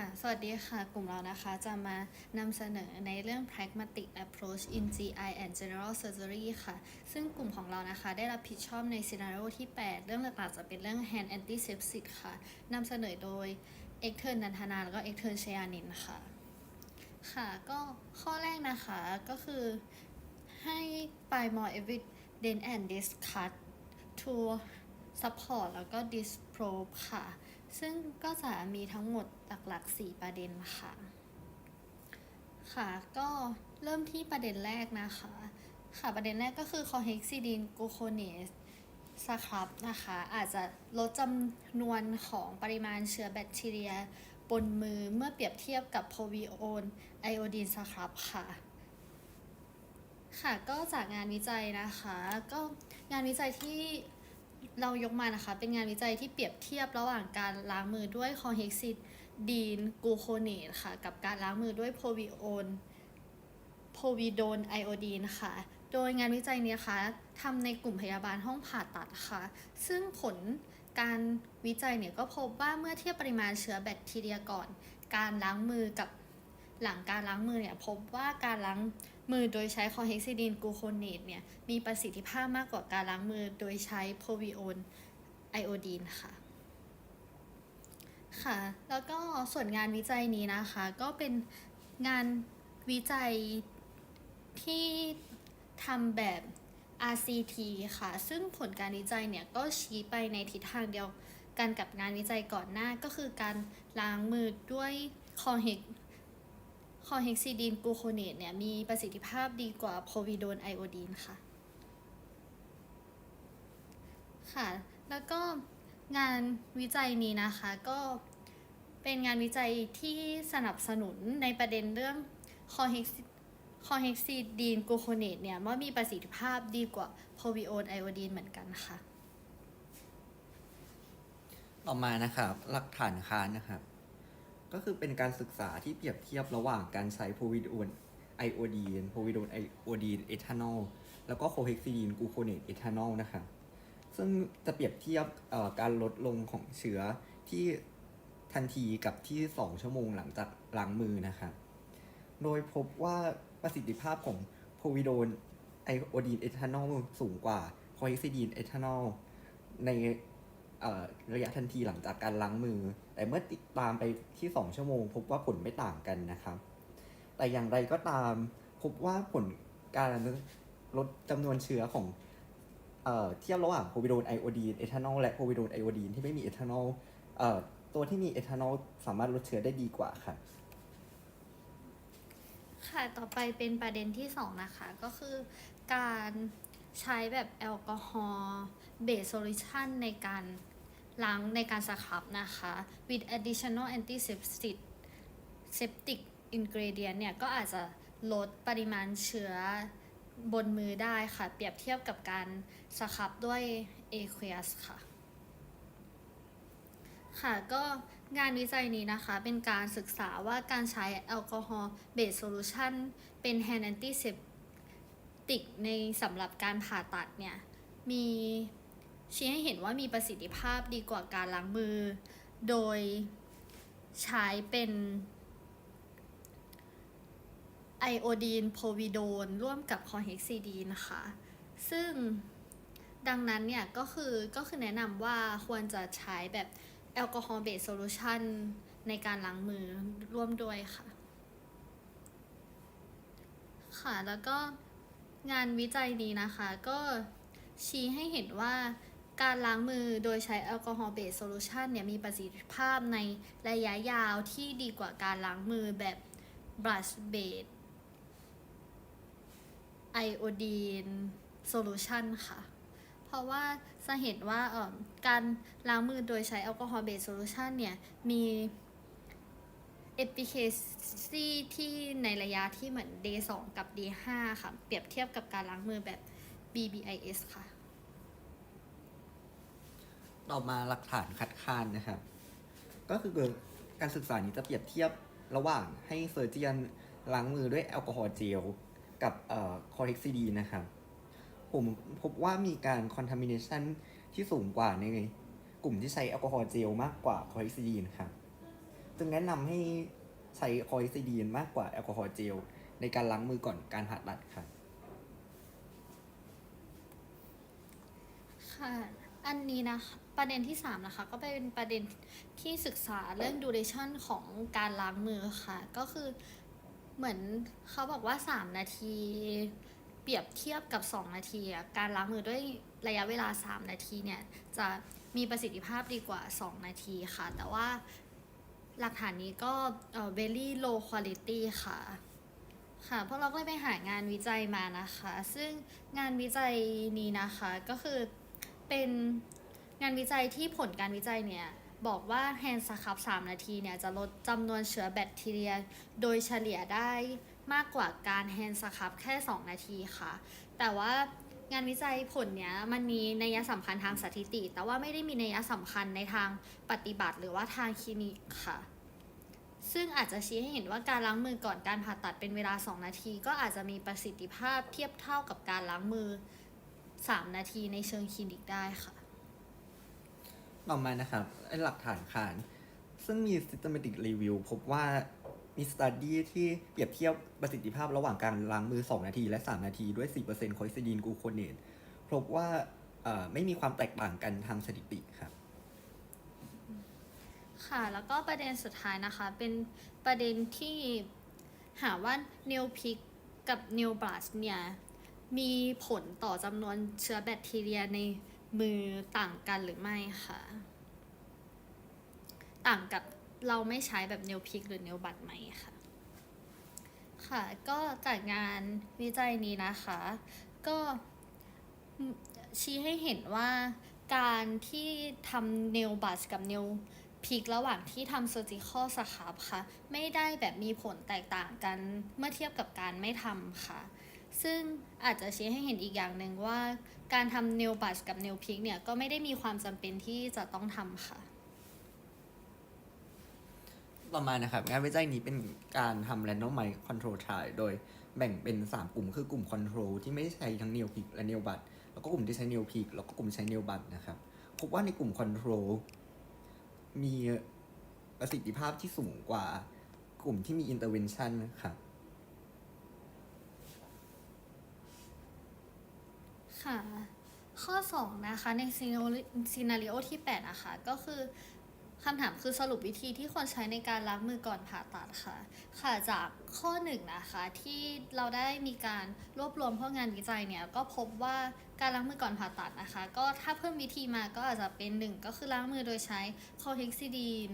ค่ะ สวัสดีค่ะ กลุ่มเรานะคะจะมานำเสนอในเรื่อง pragmatic approach in GI and general surgery ค่ะ ซึ่งกลุ่มของเรานะคะได้รับผิดชอบใน scenario ที่ 8 เรื่องหลักๆจะเป็นเรื่อง hand antisepsis ค่ะ นำเสนอโดย เอ็กเทิร์นนันทนาแล้วก็เอ็กเทิร์นชยานินค่ะ ค่ะ ก็ข้อแรกนะคะก็คือให้ by more evidence and discuss to support แล้วก็ disprove ค่ะ ซึ่งก็จะมีทั้งหมดหลักๆ 4 ประเด็นค่ะ ค่ะ ก็เริ่มที่ประเด็นแรกนะคะ ค่ะ ประเด็นแรกก็คือ c o h e x i d i n g l u c o n a s e สครับนะคะ อาจจะลดจำนวนของปริมาณเชื้อแบคทีเรียบนมือเมื่อเปรียบเทียบกับโพวิโอนไอโอดีนสครับค่ะ ค่ะ ก็จากงานวิจัยนะคะ ก็งานวิจัยที่ เรายกมานะคะ เป็นงานวิจัยที่เปรียบเทียบระหว่างการล้างมือด้วยคอเฮกซิดีนกูโคเนตค่ะ กับการล้างมือด้วยโพวิโอนโพวิโดนไอโอดีนค่ะ โดยงานวิจัยนี้คะทำในกลุ่มพยาบาลห้องผ่าตัดค่ะ ซึ่งผลการวิจัยเนี่ยก็พบว่าเมื่อเทียบปริมาณเชื้อแบคทีเรียก่อน การล้างมือกับหลังการล้างมือเนี่ยพบว่าการล้าง มือโดยใช้คอเฮกซิดีนกูโคเนตเนี่ย มีประสิทธิภาพมากกว่าการล้างมือโดยใช้โพวิโอนไอโอดีนค่ะ ค่ะ แล้วก็ส่วนงานวิจัยนี้นะคะ ก็เป็นงานวิจัยที่ทำแบบ RCT ค่ะ ซึ่งผลการวิจัยเนี่ยก็ชี้ไปในทิศทางเดียวกันกับงานวิจัยก่อนหน้าก็คือการล้างมือด้วยคอเฮก คอเฮกซิดีนกลูโคเนตเนี่ย มีประสิทธิภาพดีกว่าโพวิโดนไอโอดีนค่ะ ค่ะ แล้วก็งานวิจัยนี้นะคะก็เป็นงานวิจัยที่สนับสนุนในประเด็นเรื่องคอเฮกคอเฮกซิดีนกลูโคเนตเนี่ยว่ามีประสิทธิภาพดีกว่าโพวิโอนไอโอดีนเหมือนกันค่ะ ต่อมานะครับ หลักฐานค้านนะครับ ก็คือเป็นการศึกษาที่เปรียบเทียบระหว่างการใช้โพวิโอนไอโอดีนโพวิโดนไอโอดีนเอทานอลแล้วก็โคเฮกซิดีนกูโคเนตเอทานอลนะครับซึ่งจะเปรียบเทียบการลดลงของเชื้อที่ทันทีกับที่ 2 ชั่วโมงหลังจากล้างมือนะครับโดยพบว่าประสิทธิภาพของโพวิโดนไอโอดีนเอทานอลสูงกว่าโคเฮกซิดีนเอทานอลใน ระยะทันทีหลังจากการล้างมือ แต่เมื่อติดตามไปที่ 2 ชั่วโมง พบว่าผลไม่ต่างกันนะครับ แต่อย่างไรก็ตามพบว่าผลการลดจำนวนเชื้อของเอ่อเทียบระหว่างโพวิโดนไอโอดีนเอทานอลและโพวิโดนไอโอดีนที่ไม่มีเอทานอลเอ่อตัวที่มีเอทานอลสามารถลดเชื้อได้ดีกว่าครับค่ะต่อไปเป็นประเด็นที่ 2 นะคะก็คือการใช้แบบแอลกอฮอล์เบสโซลูชันในการ ล้างในการสครับนะคะ with additional antiseptic septic ingredient เนี่ย ก็อาจจะลดปริมาณเชื้อบนมือได้ค่ะ เปรียบเทียบกับการสครับด้วย aqueous ค่ะ ค่ะก็งานวิจัยนี้นะคะ เป็นการศึกษาว่าการใช้แอลกอฮอล์เบสโซลูชันเป็น hand antiseptic ในสำหรับการผ่าตัดเนี่ย มี ชี้ให้เห็นว่ามีประสิทธิภาพดีกว่าการล้างมือ โดยใช้เป็นไอโอดีนโพวิโดนร่วมกับคอเฮกซิดีนนะคะ ซึ่งดังนั้นเนี่ยก็คือก็คือแนะนำว่าควรจะใช้แบบแอลกอฮอล์เบสโซลูชันในการล้างมือร่วมด้วยค่ะ ค่ะแล้วก็งานวิจัยนี้นะคะ ก็ชี้ให้เห็นว่า การล้างมือโดยใช้แอลกอฮอล์เบสโซลูชันเนี่ยมีประสิทธิภาพในระยะยาวที่ดีกว่าการล้างมือแบบ brush based ไอโอดีนโซลูชันค่ะ เพราะว่าจะเห็นว่าการล้างมือโดยใช้แอลกอฮอล์เบสโซลูชันเนี่ยมี efficacy ที่ในระยะที่เหมือน day 2 กับ day 5ค่ะ เปรียบเทียบกับการล้างมือแบบ BBIS ค่ะ ต่อมาหลักฐานคัดค้านนะครับ ก็คือการศึกษานี้จะเปรียบเทียบระหว่างให้เซอร์เจียนล้างมือด้วยแอลกอฮอล์เจลกับเอ่อคอเฮกซิดีนะครับ ผมพบว่ามีการคอนทามิเนชันที่สูงกว่าในกลุ่มที่ใช้แอลกอฮอล์เจลมากกว่าคอเฮกซิดีนครับ จึงแนะนำให้ใช้คอยซิดีนมากกว่าแอลกอฮอล์เจลในการล้างมือก่อนการผ่าตัดครับค่ะ อันนี้นะประเด็นที่ 3 นะคะ ก็เป็นประเด็นที่ศึกษาเรื่อง duration ของการล้างมือค่ะ ก็คือเหมือนเขาบอกว่า 3 นาที เปรียบเทียบกับ 2 นาที การล้างมือด้วยระยะเวลา 3 นาทีเนี่ย จะมีประสิทธิภาพดีกว่า 2 นาทีค่ะ แต่ว่าหลักฐานนี้ก็เอ่อ very low quality ค่ะ ค่ะ พวกเราก็ไปหางานวิจัยมานะคะ ซึ่งงานวิจัยนี้นะคะก็คือ เป็นงานวิจัยที่ผลการวิจัยเนี่ย บอกว่าแฮนด์สครับ 3 นาทีเนี่ย จะลดจำนวนเชื้อแบคทีเรีย โดยเฉลี่ยได้มากกว่าการแฮนด์สครับแค่ 2 นาทีค่ะ แต่ว่างานวิจัยผลเนี้ยมันมีนัยสำคัญทางสถิติ แต่ว่าไม่ได้มีนัยสำคัญในทางปฏิบัติ หรือว่าทางคลินิกค่ะ ซึ่งอาจจะชี้ให้เห็นว่าการล้างมือก่อนการผ่าตัดเป็นเวลา 2 นาที ก็อาจจะมีประสิทธิภาพเทียบเท่ากับการล้างมือ 3 นาทีในเชิงคลินิกได้ค่ะ ต่อมานะครับไอ้หลักฐานคาน ซึ่งมี systematic review พบว่ามี study ที่เปรียบเทียบประสิทธิภาพระหว่างการล้างมือ 2 นาที และ 3 นาที ด้วย 4%คอยซิดีนกลูโคเนตพบว่าเอ่อไม่มีความแตกต่างกันทางสถิติครับ ค่ะ แล้วก็ประเด็นสุดท้ายนะคะ เป็นประเด็นที่หาว่าเนลพิกกับเนลบลัสเนี่ย มีผลต่อจำนวนเชื้อแบคทีเรียในมือต่างกันหรือไม่คะต่างกับเราไม่ใช้แบบเนลพิกหรือเนลบัตไหมคะค่ะก็จากงานวิจัยนี้นะคะ ก็ชี้ให้เห็นว่าการที่ทำเนลบัสกับเนลพีคระหว่างที่ทำ surgical scrub ค่ะ ไม่ได้แบบมีผลแตกต่างกันเมื่อเทียบกับการไม่ทำค่ะ ซึ่งอาจจะชี้ให้เห็นอีกอย่างหนึ่งว่า การทำ nail brush กับ nail pick เนี่ย ก็ไม่ได้มีความจำเป็นที่จะต้องทำค่ะ ต่อมานะครับ งานวิจัยนี้เป็นการทำ randomized control trial โดยแบ่งเป็น 3 กลุ่มคือกลุ่ม control ที่ไม่ใช้ทั้ง nail pick และ nail bud แล้วก็กลุ่มที่ใช้ nail pick แล้วก็กลุ่มใช้ nail bud นะครับพบว่าในกลุ่ม control มีประสิทธิภาพที่สูงกว่ากลุ่มที่มี intervention ครับ ค่ะ ข้อ 2 นะคะ ในซีนารีโอที่ 8 นะคะ ก็คือคำถามคือสรุปวิธีที่ควรใช้ในการล้างมือก่อนผ่าตัดค่ะ ค่ะจากข้อ1นะคะที่เราได้มีการรวบรวมพวกงานวิจัยเนี่ยก็พบว่าการล้างมือก่อนผ่าตัดนะคะ ก็ถ้าเพิ่มวิธีมาก็อาจจะเป็น 1 ก็คือล้างมือโดยใช้คอเฮกซิดีน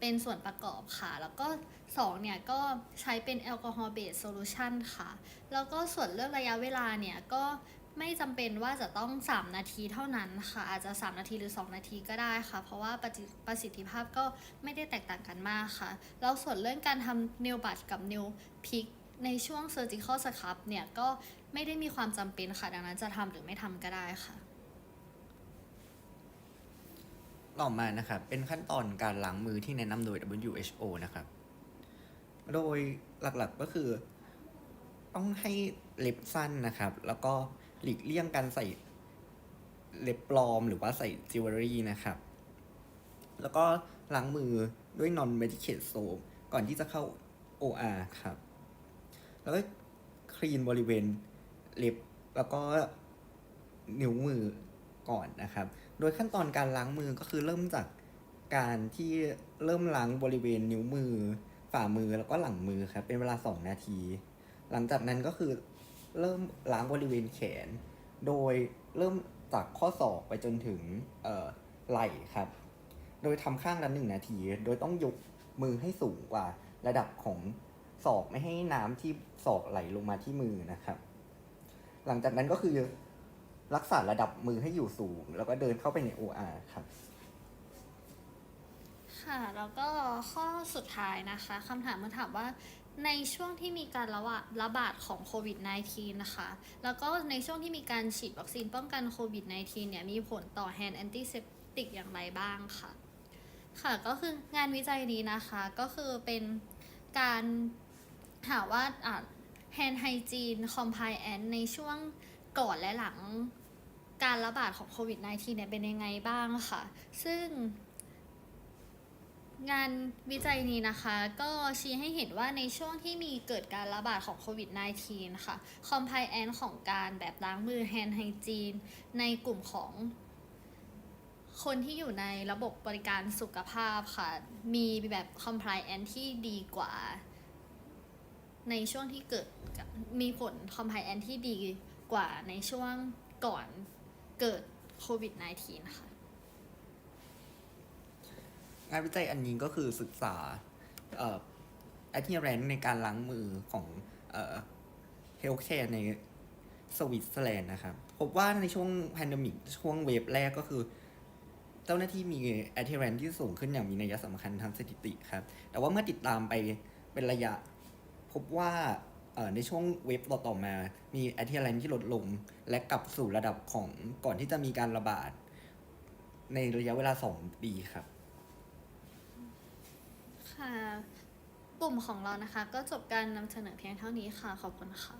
เป็นส่วนประกอบค่ะ แล้วก็2เนี่ยก็ใช้เป็นแอลกอฮอล์เบสโซลูชันค่ะ แล้วก็ส่วนเรื่องระยะเวลาเนี่ยก็ ไม่จำเป็นว่าจะต้อง 3 นาทีเท่านั้นค่ะ อาจจะ 3 นาทีหรือ 2 นาทีก็ได้ค่ะ เพราะว่าประสิทธิภาพก็ไม่ได้แตกต่างกันมากค่ะ แล้วส่วนเรื่องการทำเนลบัตกับเนลพิกในช่วง surgical scrub เนี่ยก็ไม่ได้มีความจำเป็นค่ะ ดังนั้นจะทำหรือไม่ทำก็ได้ค่ะ ต่อมานะครับ เป็นขั้นตอนการล้างมือที่แนะนำโดย WHO นะครับ โดยหลักๆก็คือ ต้องให้เล็บสั้นนะครับ แล้วก็ หลีกเลี่ยงการใส่เล็บปลอมหรือว่าใส่จิวเวลรี่นะครับ แล้วก็ล้างมือด้วย non medicated soap ก่อนที่จะเข้า OR ครับ แล้วก็คลีนบริเวณเล็บแล้วก็นิ้วมือก่อนนะครับ โดยขั้นตอนการล้างมือก็คือเริ่มจากการที่เริ่มล้างบริเวณนิ้วมือ ฝ่ามือแล้วก็หลังมือครับ เป็นเวลา 2 นาที หลังจากนั้นก็คือ เริ่มล้างบริเวณแขน โดยเริ่มจากข้อศอกไปจนถึงไหล่ครับ โดยทำข้างละหนึ่งนาที โดยต้องยกมือให้สูงกว่าระดับของศอกไม่ให้น้ำที่ศอกไหลลงมาที่มือนะครับ หลังจากนั้นก็คือรักษาระดับมือให้อยู่สูง แล้วก็เดินเข้าไปใน OR ครับ ค่ะ แล้วก็ข้อสุดท้ายนะคะคำถามมันถามว่า ในช่วงที่มีการระบาดระบาดของโควิด -19 นะคะ แล้วก็ในช่วงที่มีการฉีดวัคซีนป้องกันโควิด -19 เนี่ย มีผลต่อ hand antiseptic อย่างไรบ้างค่ะ ค่ะ ก็คืองานวิจัยนี้นะคะ ก็คือเป็นการหาว่าอ่า hand hygiene compliance ในช่วงก่อนและหลังการระบาดของโควิด -19 เนี่ยเป็นยังไงบ้างค่ะ ซึ่ง งานวิจัยนี้นะคะ ก็ชี้ให้เห็นว่าในช่วงที่มีเกิดการระบาดของโควิด -19 ค่ะ compliance ของการแบบล้างมือ hand hygiene ในกลุ่มของคนที่อยู่ในระบบบริการสุขภาพค่ะ มีแบบ compliance ที่ดีกว่า ในช่วงที่เกิดมีผล compliance ที่ดีกว่าในช่วงก่อนเกิดโควิด -19 ค่ะานวิจัยอันนี้ก็คือศึกษาเอ่อ adherence ในการล้างมือของเอ่อ healthcare ในสวิตเซอร์แลนด์นะครับ พบว่าในช่วง pandemic ช่วงเวฟแรกก็คือ เจ้าหน้าที่มี adherence ที่สูงขึ้นอย่างมีนัยสำคัญทางสถิติครับ แต่ว่าเมื่อติดตามไปเป็นระยะ พบว่าเอ่อในช่วงเวฟต่อๆมา มี adherence ที่ลดลง และกลับสู่ระดับของก่อนที่จะมีการระบาด ในระยะเวลา 2 ปีครับ ค่ะ กลุ่มของเรานะคะ ก็จบการนำเสนอเพียงเท่านี้ค่ะ ขอบคุณค่ะ